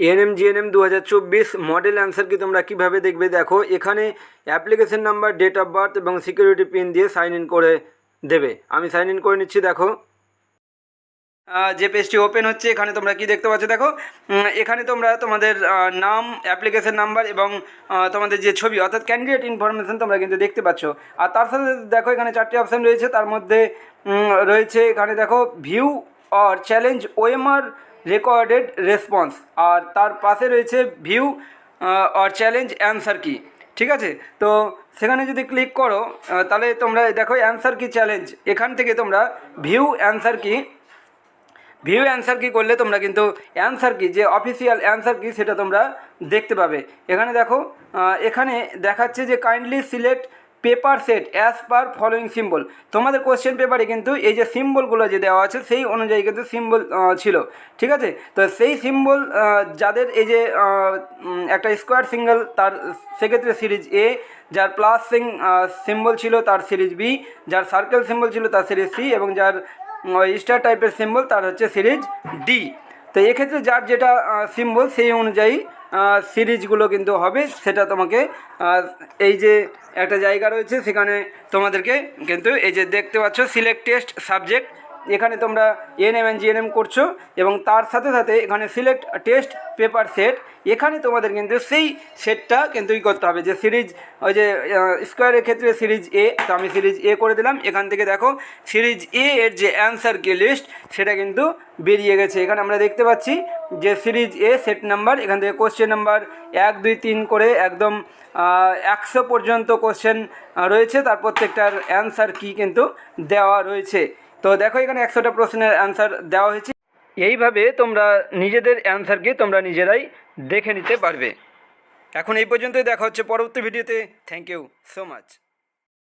ANM GNM দু হাজার চব্বিশ মডেল অ্যান্সার কি তোমরা কীভাবে দেখবে? দেখো, এখানে application number date of birth এবং সিকিউরিটি পিন দিয়ে সাইন ইন করে দেবে। আমি সাইন ইন করে নিচ্ছি, দেখো। যে পেজটি ওপেন হচ্ছে, এখানে তোমরা কি দেখতে পাচ্ছ? দেখো এখানে তোমরা তোমাদের নাম অ্যাপ্লিকেশন নাম্বার এবং তোমাদের যে ছবি, অর্থাৎ ক্যান্ডিডেট ইনফরমেশন তোমরা কিন্তু দেখতে পাচ্ছ। আর তার সাথে, দেখো, এখানে চারটি অপশান রয়েছে। তার মধ্যে রয়েছে, এখানে দেখো view or challenge OMR recorded response আর তার পাশে রয়েছে ভিউ অর চ্যালেঞ্জ অ্যান্সার কি ঠিক আছে? তো সেখানে যদি ক্লিক করো তাহলে তোমরা দেখো অ্যান্সার কি চ্যালেঞ্জ এখান থেকে তোমরা ভিউ অ্যান্সার কি ভিউ অ্যান্সার কি করলে তোমরা কিন্তু অ্যান্সার কি যে অফিসিয়াল অ্যান্সার কি সেটা তোমরা দেখতে পাবে। এখানে দেখো এখানে দেখাচ্ছে যে kindly select paper set as per following symbol তোমাদের কোশ্চেন পেপারে কিন্তু এই যে সিম্বলগুলো যে দেওয়া আছে, সেই অনুযায়ী কিন্তু সিম্বল ছিল। ঠিক আছে? তো সেই সিম্বল যাদের এই যে একটা স্কোয়ার সিঙ্গেল তার সেক্ষেত্রে সিরিজ এ যার প্লাস সিং সিম্বল ছিল, তার সিরিজ বি যার সার্কেল সিম্বল ছিল, তার সিরিজ সি এবং যার স্টার টাইপের সিম্বল তার হচ্ছে সিরিজ ডি তো এক্ষেত্রে যার যেটা সিম্বল সেই অনুযায়ী সিরিজগুলো কিন্তু হবে। সেটা তোমাকে এই যে একটা জায়গা রয়েছে, সেখানে তোমাদেরকে কিন্তু এই যে দেখতে পাচ্ছ সিলেক্ট টেস্ট সাবজেক্ট এখানে তোমরা এনএম এন জিএনএম করছ এবং তার সাথে সাথে এখানে সিলেক্ট টেস্ট পেপার সেট। এখানে তোমাদের কিন্তু সেই সেটটা কিন্তু ই করতে হবে যে সিরিজ, ওই যে স্কোয়ারের ক্ষেত্রে সিরিজ এ, তো আমি সিরিজ এ করে দিলাম। এখান থেকে দেখো, সিরিজ এ এর যে অ্যান্সার কি লিস্ট, সেটা কিন্তু বেরিয়ে গেছে। এখানে আমরা দেখতে পাচ্ছি যে সিরিজ এ সেট নাম্বার, এখান থেকে কোশ্চেন নাম্বার এক, দুই, তিন করে একদম একশো পর্যন্ত কোশ্চেন রয়েছে। তার প্রত্যেকটার অ্যান্সার কি কিন্তু দেওয়া রয়েছে। তো দেখো এখানে একশোটা প্রশ্নের অ্যান্সার দেওয়া হয়েছে। এইভাবে তোমরা নিজেদের অ্যান্সারকে তোমরা নিজেরাই দেখে নিতে পারবে। এখন এই পর্যন্তই দেখা হচ্ছে পরবর্তী ভিডিওতে থ্যাংক ইউ সো মাচ